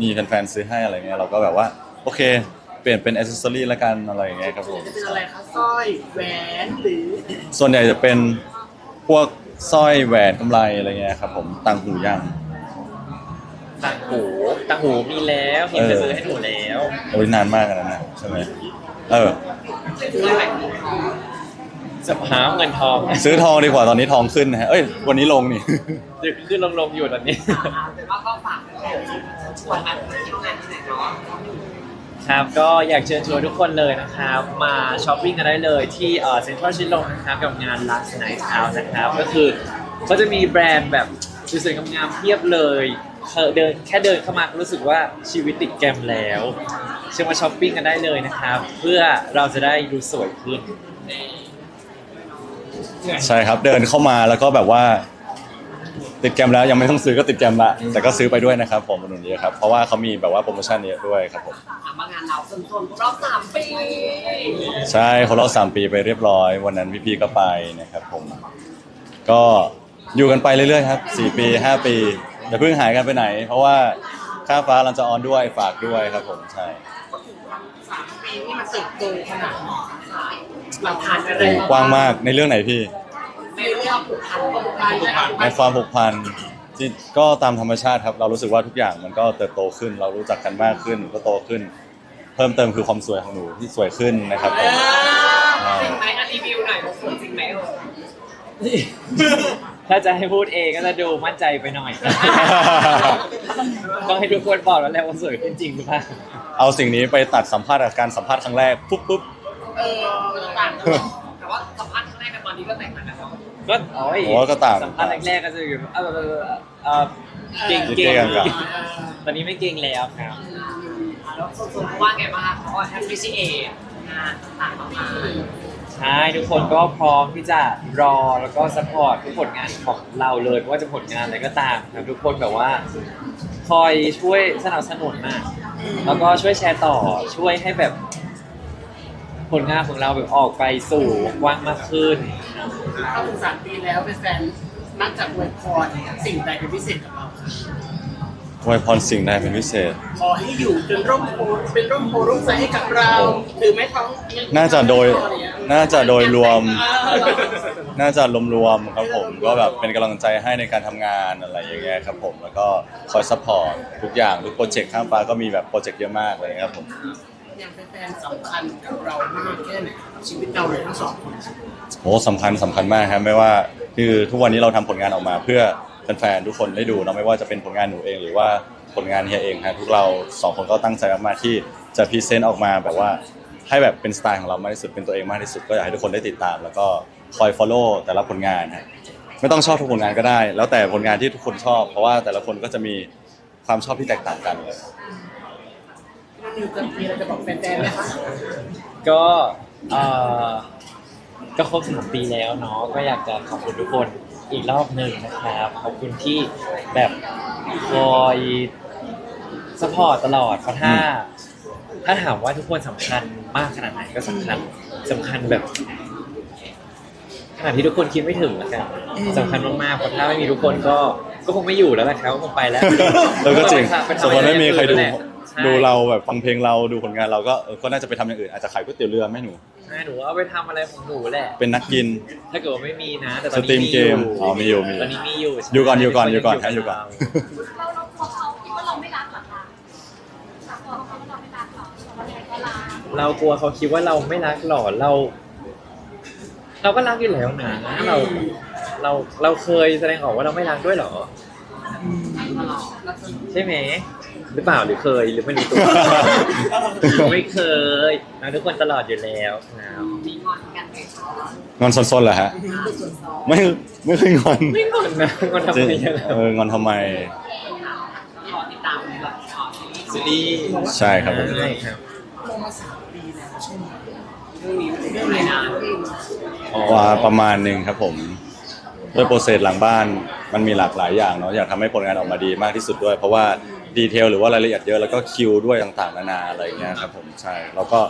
มีแฟนๆซื้อให้อะไรเงี้ยเราก็แบบว่าโอเค เปลี่ยนเป็นอ c เซสซอรี่ละกันอะไรอย่างเงี้ยครับผมจะเป็นอะไรคะสร้อยแหวนหรือส่วนใหญ่จะเป็นพวกสร้อยแหวนกำไรอะไรเงี้ยครับผมต่างหูย่าง ต่างหูต่างหูมีแล้วเห็นเออจะซื้อให้หนูแล้ว โอ้ยนานมากแล้วนะใช่ไหมเออ ซื้ออะไร จะหาเงินทองซื้อทองดีกว่าตอนนี้ทองขึ้นนะฮะเอ้ยวันนี้ลงนี่จะขึ้นลงๆอยู่ตอนนี้แต่ว่าก็ฝากแฟนๆชวนมาเที่ยวงานที่ไหนเนาะครับก็อยากเชิญชวนทุกคนเลยนะครับ มาช้อปปิ้งกันได้เลยที่เซ็นทรัลชิดลมนะครับกับงาน Last Night Out นะครับ ก็คือเขาจะมีแบรนด์แบบสวยๆงามๆเพียบเลยเธอเดินแค่เดินเข้ามาก็รู้สึกว่าชีวิตติดแกรมแล้ว เชิญมาช้อปปิ้งกันได้เลยนะครับ เพื่อเราจะได้ดูสวยขึ้น ใช่ครับเดินเข้ามาแล้วก็แบบว่า ติดแกรมแล้วยังไม่ต้องซื้อก็ติดแกรมละแต่ก็ซื้อไปด้วยนะครับผมอุดหนุนเยอะครับเพราะว่าเขามีแบบว่าโปรโมชั่นเยอะด้วยครับผมถามว่างานเราส่วนๆรอบสามปีใช่เขารอบสามปีไปเรียบร้อย วันนั้นพี่ๆก็ไปนะครับผม ก็อยู่กันไปเรื่อยๆครับสี่ปีห้าปีอย่าเพิ่งหายกันไปไหน เพราะว่าค่าฟ้าเราจะออนด้วยฝากด้วยครับผมใช่สามปีนี่มันเติบโตขนาดไหน เราผ่านอะไรโอ้กว้างมากในเรื่องไหนพี่ ในเรื่องผูกพันผูกพันเนี่ยในความผูกพันที่ก็ตามธรรมชาติครับ เรารู้สึกว่าทุกอย่างมันก็เติบโตขึ้น เรารู้จักกันมากขึ้นก็โตขึ้น เพิ่มเติมคือความสวยของหนูที่สวยขึ้นนะครับผมจริงไหมอันรีวิวหน่อยว่าสวยจริงไหมเออถ้าจะให้พูดเองก็จะดูมั่นใจไปหน่อยต้องให้ทุกคนบอกแล้วแหละว่าสวยขึ้นจริงหรือเปล่าเอาสิ่งนี้ไปตัดสัมภาษณ์กับการสัมภาษณ์ครั้งแรกปุ๊บปุ๊บเออต่างกัน แต่ว่าสัมภาษณ์ครั้งแรกกับตอนนี้ก็แตกต่างกันแล้วก็โอ้ยโอ้ก็ต่างสัมภาษณ์แรกๆก็จะอยู่เออเออเออเก่งเก่เก่งงกันตอนนี้ไม่เก่งแล้วครับแล้วส่วนๆว่าไงบ้างคะเขาก็ appreciate งานต่างๆมากใช่ทุกคนก็พร้อมที่จะรอแล้วก็สปอร์ตทุกผลงานของเราเลยไม่ว่าจะผลงานอะไรก็ตามครับทุกคนแบบว่า คอยช่วยสนับสนุนมากแล้วก็ช่วยแชร์ต่อช่วยให้แบบ ผลงานของเราแบบออกไปสู่กว้างมากขึ้น เข้าถึงสามปีแล้วเป็นแฟนนักจากอวยพรสิ่งใดเป็นพิเศษกับเราคะอวยพรสิ่งใดเป็นพิเศษ ขอให้อยู่เป็นร่มโพเป็นร่มโพร่มใจให้กับเราหรือไม่ท้องน่าจะโดย น่าจะโดยรวม น่าจะรวมๆครับผมก็แบบเป็นกำลังใจให้ในการทำงานอะไรอย่างเงี้ยครับผมแล้วก็คอยซัพพอร์ตทุกอย่างทุกโปรเจกต์ข้ามฟ้าก็มีแบบโปรเจกต์เยอะมากเลยครับผม ย่างแฟนๆสำคัญกับเรามากแค่ไหนกับชีวิตเราเลยทั้งสองคนโอ้สำคัญสำคัญมากครับไม่ว่าคือทุกวันนี้เราทำผลงานออกมา เพื่อแฟนๆทุกคนได้ดูเนาะไม่ว่าจะเป็นผลงานหนูเองหรือว่าผลงานเฮียเองครับทุกเราสองคนก็ตั้งใจมากๆที่จะพรีเซนต์ออกมาแบบว่า ให้แบบเป็นสไตล์ของเรามากที่สุดเป็นตัวเองมากที่สุดก็อยากให้ทุกคนได้ติดตาม แล้วก็คอย follow แต่ละผลงานครับไม่ต้องชอบทุกผลงานก็ได้ แล้วแต่ผลงานที่ทุกคนชอบ เพราะว่าแต่ละคนก็จะมีความชอบที่แตกต่างกันเลย นิวจะมีอะไรจะบอกแฟนๆไหมคะก็เอ่อก็ครบสามปีแล้วเนาะก็อยากจะขอบคุณทุกคนอีกรอบหนึ่งนะครับขอบคุณที่แบบคอยสปอร์ตตลอดเพราะถ้า ถ้าถามว่าทุกคนสำคัญมากขนาดไหนก็สำคัญสำคัญแบบขนาดที่ทุกคนคิดไม่ถึงแล้วกันสำคัญมากๆเพราะถ้าไม่มีทุกคนก็ก็คงไม่อยู่แล้วนะครับก็คงไปแล้วแล้วก็จริงปทำสมมติไม่มีใครดูแหละ ใช่ ดูเราแบบฟังเพลงเราดูผลงานเราก็เออก็น่าจะไปทำอย่างอื่นอาจจะขายก๋วยเตี๋ยวเรือไหม่หนู ใช่หนูเอาไปทำอะไรของหนูแหละ เป็นนักกิน ถ้าเกิดว่าไม่มีนะ แต่ตสอนตรีนี้มมีเกมอ๋อมีอยู่มีอยู่ตอนนี้มีอยู่ใช่อยู่ก่อนอยู่ก่อนอยู่ก่อนให้อยู่ก่อน เราเรากลัวเขาคิดว่าเราไม่รักเหรอคะเรากลัวเขาคิดว่าเราไม่รักเหรอเรายังไงก็รักเรากลัวเขาคิดว่าเราไม่รักหรอเรา เราก็รักอยู่แล้วนะเรา เราเราเคยแสดงออกว่าเราไม่รักด้วยเหรอ ใช่ไหม หรือเปล่าหรือเคยหรือไม่รู้ตัว ไม่เคยรักทุกคนตลอดอยู่แล้วครับมีงอนกันไหมคะงอนซนๆเหรอฮะไม่ไม่เคยงอนไม่งอนนะงอนทำไมจริงอะเอองอนทำไมรอติดตามแบบอ๋อซีซีรีรีส์ส์ใช่ครับผมใช่ครับลงมาสามปีแล้วใช่ไหมเรื่องนี้มันเป็นเรื่องอะไรนะว่าประมาณหนึ่งครับผม ด้วยโปรเซสหลังบ้านมันมีหลากหลายอย่างเนาะอยากทำให้ผลงานออกมาดีมากที่สุดด้วย เพราะว่า ดีเทลหรือว่ารายละเอียดเยอะแล้วก็คิวด้วยต่างๆนานาอะไรอย่างเงี้ยครับผมใช่แล้วก็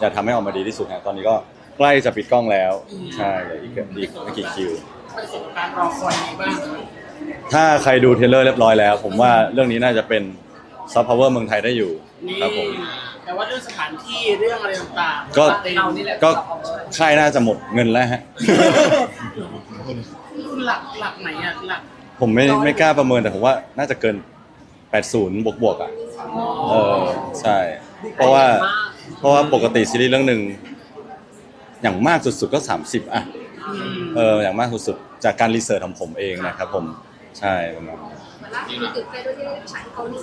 อยากทำให้ออกมาดีที่สุดฮะตอนนี้ก็ใกล้จะปิดกล้องแล้วใช่เหลืออีกอีกไม่กี่คิว ประสบการณ์รอคอยนี้บ้างถ้าใครดูเทรลเลอร์เรียบร้อยแล้ว ผมว่าเรื่องนี้น่าจะเป็นซอฟต์พาวเวอร์เมืองไทยได้อยู่นี่ครับผม แต่ว่าเรื่องสถานที่เรื่องอะไรต่างๆก็ เรานี่แหละก็ค่ายน่าจะหมดเงินแล้วฮะ หลักหลักไหนอะหลัก ผมไม่ไม่กล้าประเมินแต่ผมว่าน่าจะเกิน 80 บวกบวกๆอะเออใช่ เพราะว่าเพราะว่าปกติซีรีส์เรื่องหนึ่งอย่างมากสุดๆก็ 30 อะเอออย่างมากสุดๆจากการรีเสิร์ชของผมเองนะครับผมใช่ประมาณนั้นมันล่าสุดมีตื่นเต้นด้วยที่ได้ฉายเกาหลี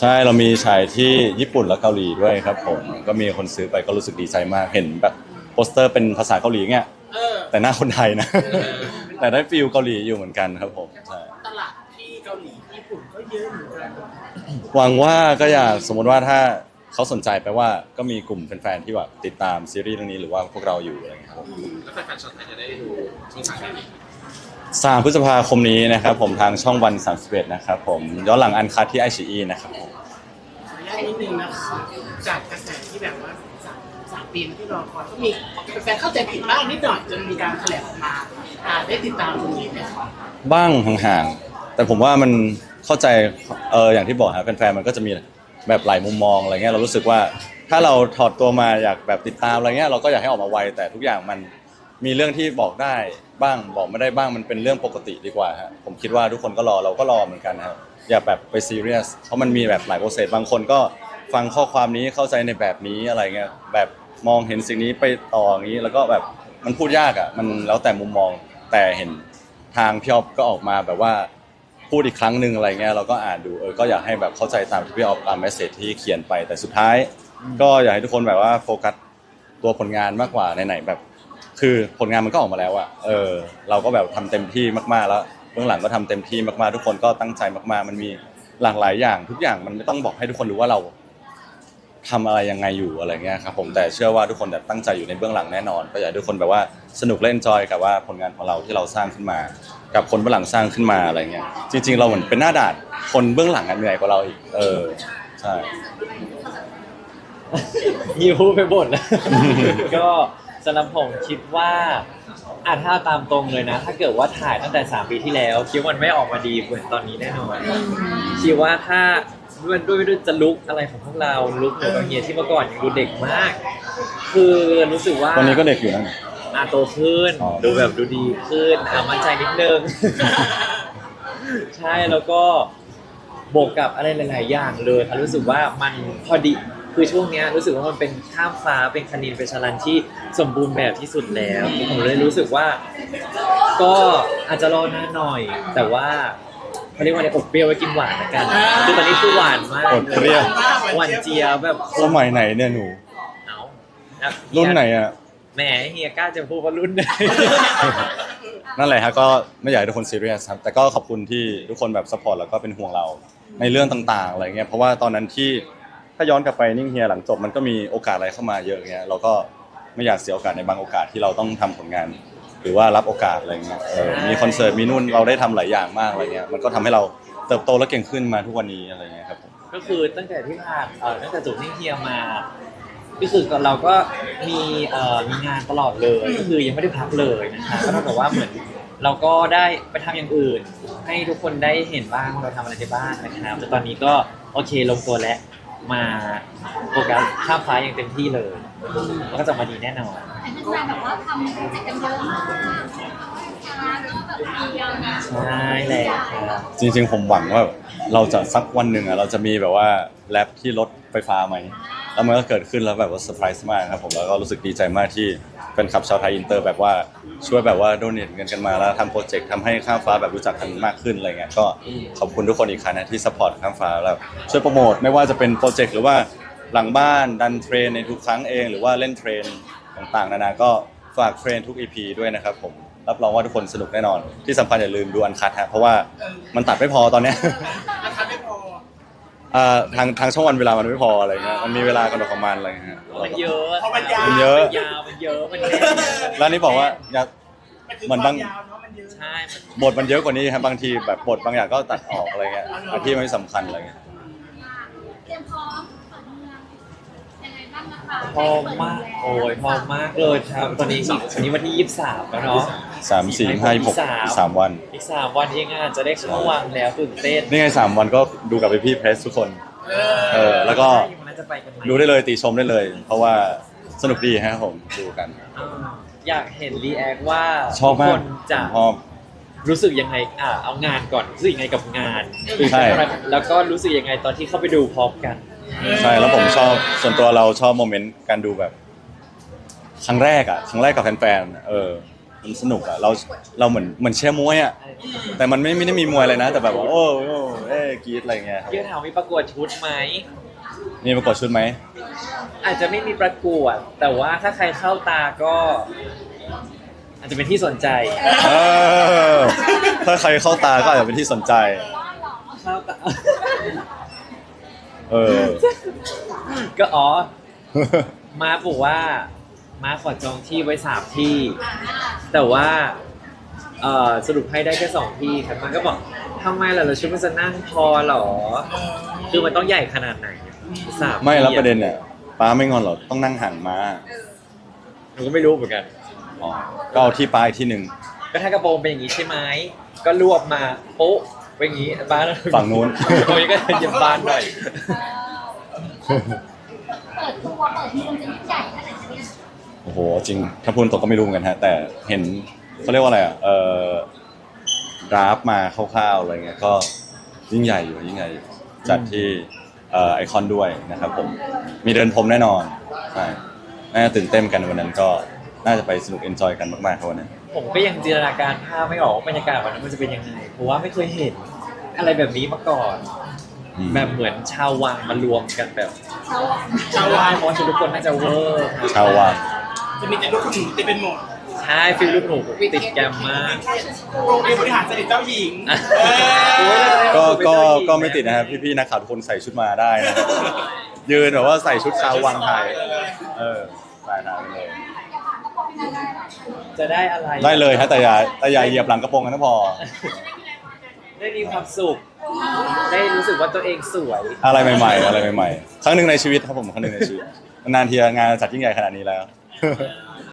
ใช่เรามีฉายที่ญี่ปุ่นและเกาหลีด้วยครับ ผมก็มีคนซื้อไปก็รู้สึกดีใจมากเห็นแบบโปสเตอร์เป็นภาษาเกาหลีเงี้ยเออแต่หน้าคนไทยนะ แต่ได้ฟิลเกาหลีอยู่เหมือนกันครับผมใช่ ตลาดที่เกาหลีญี่ปุ่นก็เยอะเหมือนกัน หวังว่าก็อยากสมมติว่าถ้าเขาสนใจแปลว่าก็มีกลุ่มแฟนๆที่แบบติดตามซีรีส์เรื่องนี้หรือว่าพวกเราอยู่อะไรอย่างเงี้ยครับแล้วแฟนๆชาวไทยจะได้ดูช่องทางไหนสามพฤษภาคมนี้นะครับผมทางช่องวัน31นะครับผมย้อนหลังอันคัดที่ไอชีนะครับผมขออนุญาตนิดนึงนะคะจากกระแสที่แบบว่าสามสามปีที่รอคอยก็มีแฟนๆเข้าใจผิดบ้างนิดหน่อยจนมีการแถลงออกมาอ่าได้ติดตามตรงนี้ไหมคะบ้างห่างๆแต่ผมว่ามัน เข้าใจเอออย่างที่บอกครับแฟนๆมันก็จะมีแบบหลายมุมมองอะไรเงี้ยเรารู้สึกว่าถ้าเราถอดตัวมาอยากแบบติดตามอะไรเงี้ยเราก็อยากให้ออกมาไวแต่ทุกอย่างมันมีเรื่องที่บอกได้บ้างบอกไม่ได้บ้างมันเป็นเรื่องปกติดีกว่าฮะผมคิดว่าทุกคนก็รอเราก็รอเหมือนกันครับอย่าแบบไปซีเรียสเพราะมันมีแบบหลายโปรเซสบางคนก็ฟังข้อความนี้เข้าใจในแบบนี้อะไรเงี้ยแบบมองเห็นสิ่งนี้ไปต่ออย่างนี้แล้วก็แบบมันพูดยากอะมันแล้วแต่มุมมองแต่เห็นทางพี่ออฟก็ออกมาแบบว่า พูดอีกครั้งหนึ่งอะไรเงี้ยเราก็อ่านดูเออก็อยากให้แบบเข้าใจตามที่พี่ออฟตามเมสเซจที่เขียนไปแต่สุดท้าย ก็อยากให้ทุกคนแบบว่าโฟกัสตัวผลงานมากกว่าไหนๆแบบ คือผลงานมันก็ออกมาแล้วอะเออ เราก็แบบทำเต็มที่มากๆแล้วเบื้องหลังก็ทำเต็มที่มากๆ ทุกคนก็ตั้งใจมากๆ มันมีหลากหลายอย่าง ทุกอย่างมันไม่ต้องบอกให้ทุกคนรู้ว่าเราทำอะไรยังไงอยู่อะไรเงี้ยครับผมแต่เชื่อว่าทุกคนแบบตั้งใจอยู่ในเบื้องหลังแน่นอน ก็อยากให้ทุกคนแบบว่าสนุกเล่นจอยกับว่าผลงานของเราที่เราสร้างขึ้นมา กับคนเบื้องหลังสร้างขึ้นมาอะไรเงี้ยจริง ๆ เราเหมือนเป็นหน้าด่านคนเบื้องหลังอะเหนื่อยกว่าเราอีก เออใช่ ยิวไปหมดแล้วก็สำหรับผมคิดว่าอะถ้าตามตรงเลยนะ ถ้าเกิดว่าถ่ายตั้งแต่ 3 ปีที่แล้ว คิดว่ามันไม่ออกมาดีเหมือนตอนนี้แน่นอนคิดว่าถ้าด้วยด้วยด้วยจะลุกอะไรของพวกเราลุกเหมือนกับเฮียที่เมื่อก่อนยังดูเด็กมาก คือรู้สึกว่า ตอนนี้ก็เด็กอยู่นะ อะโตขึ้น อ๋อ ดูแบบดูดีขึ้นอะมั่นใจนิดนึง ใช่แล้วก็บวกกับอะไรหลาย ๆ อย่างเลยค่ะรู้สึกว่ามันพอดีคือช่วงเนี้ยรู้สึกว่ามันเป็นข้ามฟ้าเป็นคณินเป็นชลันที่สมบูรณ์แบบที่สุดแล้วผมเลยรู้สึกว่า ก็อาจจะรอนานหน่อย แต่ว่าเขาเรียกว่าอะไรอบเปรี้ยวไว้กินหวานละกันคือตอนนี้คือหวานมากอดเปรี้ยว หวานเจี๊ยบแบบสมัยไหนเนี่ยหนู เอาอะรุ่นไหนอะแหมเฮียกล้าจะพูดว่ารุ่นไหนนั่นแหละครับก็ไม่อยากให้ทุกคนซีเรียสครับแต่ก็ขอบคุณที่ทุกคนแบบสปอร์ตแล้วก็เป็นห่วงเราในเรื่องต่างๆอะไรเงี้ยเพราะว่าตอนนั้นที่ถ้าย้อนกลับไปนิ่งเฮียหลังจบมันก็มีโอกาสอะไรเข้ามาเยอะเงี้ยเราก็ไม่อยากเสียโอกาสในบางโอกาสที่เราต้องทำผลงาน หรือว่ารับโอกาสอะไรเงี้ยเออมีคอนเสิร์ตมีนู่นเราได้ทำหลายอย่างมากอะไรเงี้ยมันก็ทำให้เราเติบโตและเก่งขึ้นมาทุกวันนี้อะไรเงี้ยครับผม ก็คือตั้งแต่ที่ผ่านเอ่อตั้งแต่จบนิ่งเฮียมา ก็คือเราก็มีเอ่อมีงานตลอดเลย ก็คือยังไม่ได้พักเลยนะคะก็เท่ากับว่าเหมือนเราก็ได้ไปทำอย่างอื่น ให้ทุกคนได้เห็นบ้างเราทำอะไรได้บ้างนะครับแต่ตอนนี้ก็โอเคลงตัวแล้วมาโฟกัสข้ามฟ้าอย่างเต็มที่เลยแล้วก็จะมาดีแน่นอนอันนี้แฟนแบบว่าทำโปรเจกต์กันเยอะมากนะคะแล้วก็แบบมียาวนานใช่แหละครับ จริงๆผมหวังว่าเราจะสักวันหนึ่งอะเราจะมีแบบว่าแรปที่รถไฟฟ้าไหม แล้วมันก็เกิดขึ้นแล้วแบบว่าเซอร์ไพรส์มากครับผมแล้วก็รู้สึกดีใจมากที่แฟนคลับชาวไทยอินเตอร์แบบว่าช่วยแบบว่าโดเนทเงินกันมาแล้วทำโปรเจกต์ทำให้ข้ามฟ้าแบบรู้จักกันมากขึ้นอะไรเงี้ยก็ขอบคุณทุกคนอีกครั้งนะที่สปอร์ตข้ามฟ้าแล้วช่วยโปรโมทไม่ว่าจะเป็นโปรเจกต์หรือว่าหลังบ้านดันเทรนในทุกครั้งเองหรือว่าเล่นเทรนต่างๆนานาก็ฝากเทรนทุก EP ด้วยนะครับผมรับรองว่าทุกคนสนุกแน่นอน ที่สำคัญอย่าลืมดูอันคัดฮะเพราะว่ามันตัดไม่พอตอนเนี้ยราคาไม่พอ อ่าทางทางช่องวันเวลามันไม่พออะไรเงี้ยมันมีเวลากำหนดของมันอะไรเงี้ย มันเยอะเพราะมันยาว มันเยอะ มันยาวมันเยอะมันแน่นแล้วนี่บอกว่าอยาก เหมือนบางยาวเนาะมันเยอะ ใช่ มัน บทมันเยอะกว่านี้ครับบางทีแบบบทบางอย่างก็ตัดออกอะไรเงี้ยอันที่ไม่สำคัญอะไรเงี้ย เตรียมพร้อมเปิดเมืองยังไง บ้างนะคะพร้อมมากโอ้ยพร้อมมากเลยครับตอนนี้อีกวันนี้วันที่23แล้วเนาะสามสี่ห้าหกสามวันอีก3วันเองอะจะได้เข้าวังแล้วตื่นเต้นนี่ไงสามวันก็ดูกับพี่ๆเพรสทุกคนเอเออแล้วก็มันน่าจะไปกันไหมดูได้เลยติชมได้เลย เพราะว่าสนุกดีฮะผมดูกันอ่าอยากเห็นรีแอคว่าชอบทุกมาคกนจะชอบรู้สึกยังไงอ่าเอางานก่อนรู้สึกยังไงกับงานใช่แล้วก็รู้สึกยังไงตอนที่เข้าไปดูพร้อมกัน ใช่แล้วผมชอบส่วนตัวเราชอบโมเมนต์การดูแบบ ครั้งแรกอะครั้งแรกกับแฟนๆเออมันสนุกอะเราเราเหมือนเหมือนเชียร์มวยอะแต่มันไม่ไม่ได้มีมวยเลยนะ แต่แบบว่าโอ้โอ้เอ้ยกรีดอะไรเงี้ยครับเยื่อถามมีประกวดชุดไหม มีประกวดชุดไหมอาจจะไม่มีประกวด แต่ว่าถ้าใครเข้าตาก็ อาจจะเป็นที่สนใจ เออถ้าใครเข้าตาก็อาจจะเป็นที่สนใจ เข้าตา เออ ก็อ๋อ มาบอกว่า มาขอจองที่ไว้สามที่ แต่ว่าเอ่อสรุปให้ได้แค่สองที่ครับมันก็บอกทำไมล่ะเราชุดมันจะนั่งพอเหรอ คือมันต้องใหญ่ขนาดไหนสามไม่แล้วที่อะประเด็นเนี่ยป้าไม่งอนหรอกต้องนั่งห่างมาหนูก็ไม่รู้เหมือนกันอ๋อก็เอาที่ป้าอีกที่หนึ่งก็ถ้ากระโปรงเป็นอย่างนี้ใช่ไหมก็รวบมาโป๊ะ ไปอย่างนี้บ้านฝั่งนู้น โอ้ยก็เหยียบบ้านหน่อย เปิดตัวเปิดทีมันจะยิ่งใหญ่ขนาดไหนเนี่ยโอ้โหจริงถ้าพูดตกก็ไม่รู้เหมือนกันฮะ แต่เห็นเขาเรียกว่าอะไรอะเออดราฟมาคร่าวๆอะไรเงี้ยก็ยิ่งใหญ่อยู่ยิ่งใหญ่อยู่จัดที่เอ่อไอคอนด้วยนะครับผมมีเดินพรมแน่นอนใช่น่าจะตื่นเต้นกันวันนั้นก็น่าจะไปสนุกเอนจอยกันมากๆครับวันนั้น ผมก็ยังจินตนาการภาพไม่ออกว่าบรรยากาศวันนั้นมันจะเป็นยังไงเพราะว่าไม่เคยเห็น อะไรแบบนี้มาก่อน อืมแบบเหมือนชาววังมารวมกันแบบ ชาววังเพราะว่าทุกคนน่าจะเวอร์ครับชาววังจะมีแต่ลูกคุณหนูเต็มเป็นหมดใช่ฟิลลูกหนูติดแกรมมากโรงเรียนบริหารสนิทเจ้าหญิงอะเออก็ก็ก็ไม่ติดนะครับพี่ๆนักข่าวทุกคนใส่ชุดมาได้นะครับยืนแบบว่าใส่ชุดชาววังไทยเออได้ได้เลยจะได้อะไร ได้เลยฮะแต่อย่าแต่อย่าเหยียบหลังกระโปรงกันก็พอ ได้มีความสุข ได้รู้สึกว่าตัวเองสวย อะไรใหม่ๆ อะไรใหม่ๆ ครั้งหนึ่งในชีวิตครับผมครั้งหนึ่งในชีวิตนานทีงานจัดยิ่งใหญ่ขนาดนี้แล้ว